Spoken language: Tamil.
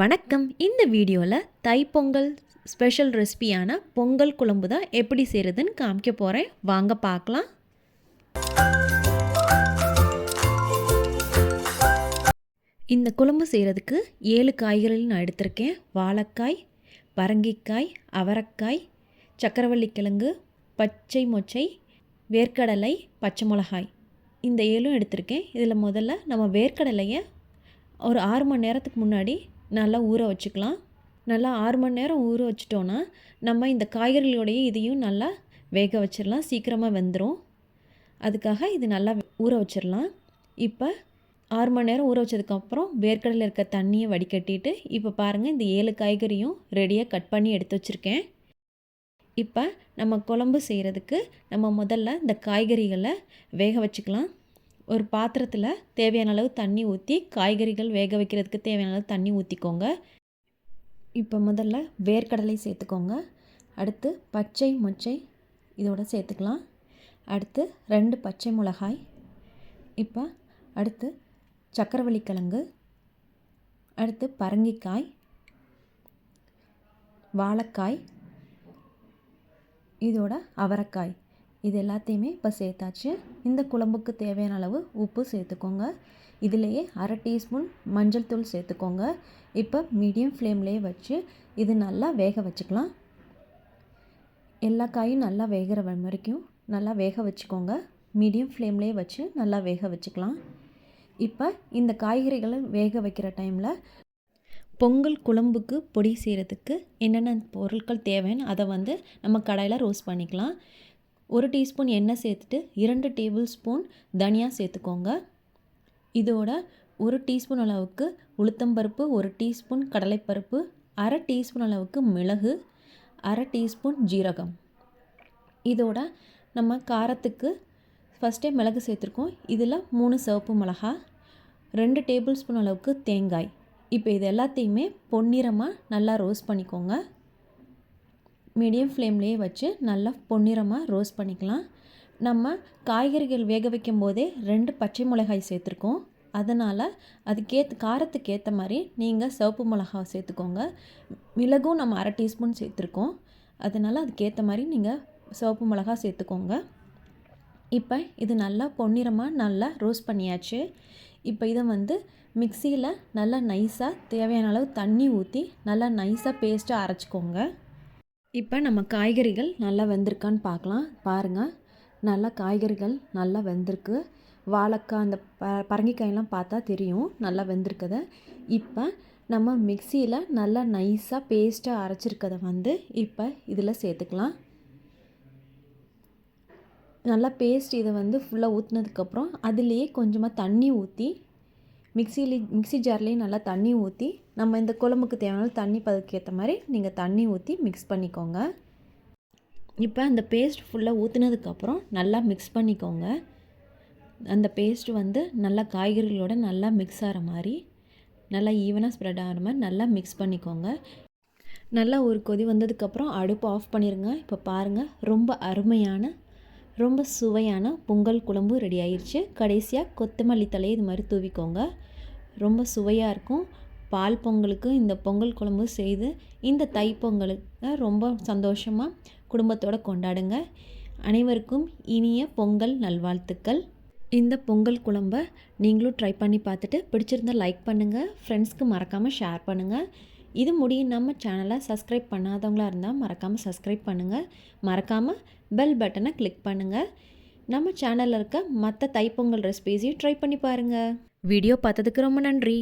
வணக்கம். இந்த வீடியோவில் தைப்பொங்கல் ஸ்பெஷல் ரெசிபியான பொங்கல் குழம்பு தான் எப்படி செய்கிறதுன்னு காமிக்க போகிறேன் வாங்க பார்க்கலாம். இந்த குழம்பு செய்கிறதுக்கு ஏழு காய்கறிகள் நான் எடுத்திருக்கேன். வாழைக்காய் பரங்கிக்காய் அவரைக்காய் சக்கரவள்ளி கிழங்கு பச்சை மொச்சை வேர்க்கடலை பச்சை மிளகாய். இந்த ஏழும் எடுத்திருக்கேன். இதில் முதல்ல நம்ம வேர்க்கடலையை ஒரு ஆறு மணி நேரத்துக்கு முன்னாடி நல்லா ஊற வச்சுக்கலாம். நல்லா ஆறு மணி நேரம் ஊற வச்சிட்டோன்னா நம்ம இந்த காய்கறிகளோடைய இதையும் நல்லா வேக வச்சிடலாம். சீக்கிரமாக வெந்துடும் அதுக்காக இது நல்லா ஊற வச்சிடலாம். இப்போ ஆறு மணி நேரம் ஊற வச்சதுக்கப்புறம் வேர்க்கடலில் இருக்க தண்ணியை வடிகட்டிட்டு இப்போ பாருங்கள் இந்த ஏழு காய்கறியும் ரெடியாக கட் பண்ணி எடுத்து வச்சுருக்கேன். இப்போ நம்ம குழம்பு செய்கிறதுக்கு நம்ம முதல்ல இந்த காய்கறிகளை வேக வச்சுக்கலாம். ஒரு பாத்திரத்தில் தேவையான அளவு தண்ணி ஊற்றி காய்கறிகள் வேக வைக்கிறதுக்கு தேவையான அளவு தண்ணி ஊற்றிக்கோங்க இப்போ முதல்ல வேர்க்கடலை சேர்த்துக்கோங்க. அடுத்து பச்சை மொச்சை இதோட சேர்த்துக்கலாம். அடுத்து ரெண்டு பச்சை மிளகாய். இப்போ அடுத்து சக்கரவள்ளி கிழங்கு. அடுத்து பரங்கிக்காய். வாழைக்காய். இதோட அவரைக்காய். இது எல்லாத்தையுமே இப்போ சேர்த்தாச்சு. இந்த குழம்புக்கு தேவையான அளவு உப்பு சேர்த்துக்கோங்க. இதிலேயே அரை டீஸ்பூன் மஞ்சள் தூள் சேர்த்துக்கோங்க. இப்போ மீடியம் ஃப்ளேம்லேயே வச்சு இது நல்லா வேக வச்சுக்கலாம். எல்லா காயும் நல்லா வேகிற வரைக்கும் நல்லா வேக வச்சுக்கோங்க. மீடியம் ஃப்ளேம்லேயே வச்சு நல்லா வேக வச்சுக்கலாம். இப்போ இந்த காய்கறிகளை வேக வைக்கிற டைமில் பொங்கல் குழம்புக்கு பொடி செய்கிறதுக்கு என்னென்ன பொருட்கள் தேவைன்னு அதை வந்து நம்ம கடையில் ரோஸ்ட் பண்ணிக்கலாம். ஒரு டீஸ்பூன் எண்ணெய் சேர்த்துட்டு இரண்டு டேபிள் ஸ்பூன் தனியா சேர்த்துக்கோங்க. இதோட ஒரு டீஸ்பூன் அளவுக்கு உளுத்தம்பருப்பு ஒரு டீஸ்பூன் கடலைப்பருப்பு அரை டீஸ்பூன் அளவுக்கு மிளகு அரை டீஸ்பூன் ஜீரகம். இதோட நம்ம காரத்துக்கு ஃபஸ்ட்டே மிளகு சேர்த்துருக்கோம். இதில் மூணு சிவப்பு மிளகா ரெண்டு டேபிள் ஸ்பூன் அளவுக்கு தேங்காய். இப்போ இது எல்லாத்தையுமே பொன்னிறமாக நல்லா ரோஸ்ட் பண்ணிக்கோங்க. மீடியம் ஃப்ளேம்லேயே வச்சு நல்லா பொன்னிறமாக ரோஸ்ட் பண்ணிக்கலாம். நம்ம காய்கறிகள் வேக வைக்கும் போதே ரெண்டு பச்சை மிளகாய் சேர்த்துருக்கோம். அதனால் அதுக்கேற்ற காரத்துக்கு ஏற்ற மாதிரி நீங்கள் சிவப்பு மிளகா சேர்த்துக்கோங்க. மிளகும் நம்ம அரை டீஸ்பூன் சேர்த்துருக்கோம். அதனால் அதுக்கேற்ற மாதிரி நீங்கள் சிவப்பு மிளகா சேர்த்துக்கோங்க. இப்போ இது நல்லா பொன்னிறமாக நல்லா ரோஸ்ட் பண்ணியாச்சு. இப்போ இதை வந்து மிக்சியில் நல்லா நைஸாக தேவையான அளவு தண்ணி ஊற்றி நல்லா நைஸாக பேஸ்ட்டாக அரைச்சிக்கோங்க. இப்போ நம்ம காய்கறிகள் நல்லா வெந்திருக்கான்னு பார்க்கலாம். பாருங்கள் நல்லா காய்கறிகள் நல்லா வெந்திருக்கு. வாழைக்காய் அந்த ப பரங்கிக்காயெல்லாம் பார்த்தா தெரியும். நல்லா வெந்திருக்கதை. இப்போ நம்ம மிக்சியில் நல்லா நைஸாக பேஸ்ட்டாக அரைச்சிருக்கதை வந்து இப்போ இதில் சேர்த்துக்கலாம். நல்லா பேஸ்ட் இதை வந்து ஃபுல்லாக ஊற்றினதுக்கப்புறம் அதுலேயே கொஞ்சமாக தண்ணி ஊற்றி மிக்சிலே மிக்சி ஜார்லேயே நல்லா தண்ணி ஊற்றி நம்ம இந்த குழம்புக்கு தேவையான தண்ணி பதக்கு மாதிரி நீங்கள் தண்ணி ஊற்றி மிக்ஸ் பண்ணிக்கோங்க. இப்போ அந்த பேஸ்ட் ஃபுல்லாக ஊற்றுனதுக்கப்புறம் நல்லா மிக்ஸ் பண்ணிக்கோங்க. அந்த பேஸ்ட் வந்து நல்லா காய்கறிகளோட நல்லா மிக்ஸ் ஆகிற மாதிரி நல்லா ஈவனாக ஸ்ப்ரெட் ஆகிற மாதிரி நல்லா மிக்ஸ் பண்ணிக்கோங்க. நல்லா ஒரு கொதி வந்ததுக்கப்புறம் அடுப்பு ஆஃப் பண்ணிடுங்க இப்போ பாருங்கள் ரொம்ப அருமையான ரொம்ப சுவையான பொங்கல் குழம்பு ரெடி ஆயிடுச்சு கடைசியாக கொத்தமல்லி தலையை இது மாதிரி தூவிக்கோங்க. ரொம்ப சுவையாக இருக்கும். பால் பொங்கலுக்கு இந்த பொங்கல் குழம்பு செய்து இந்த தைப்பொங்கலுக்கு ரொம்ப சந்தோஷமாக குடும்பத்தோடு கொண்டாடுங்க. அனைவருக்கும் இனிய பொங்கல் நல்வாழ்த்துக்கள். இந்த பொங்கல் குழம்ப நீங்களும் ட்ரை பண்ணி பார்த்துட்டு பிடிச்சிருந்தால் லைக் பண்ணுங்கள் ஃப்ரெண்ட்ஸ்க்கு மறக்காமல் ஷேர் பண்ணுங்கள் இது முடியும் நம்ம சேனலை சப்ஸ்கிரைப் பண்ணாதவங்களாக இருந்தால் மறக்காமல் சப்ஸ்கிரைப் பண்ணுங்கள் மறக்காமல் பெல் பட்டனை கிளிக் பண்ணுங்கள் நம்ம சேனலில் இருக்க மற்ற தைப்பொங்கல் ரெசிபீஸையும் ட்ரை பண்ணி பாருங்கள் வீடியோ பார்த்ததுக்கு ரொம்ப நன்றி.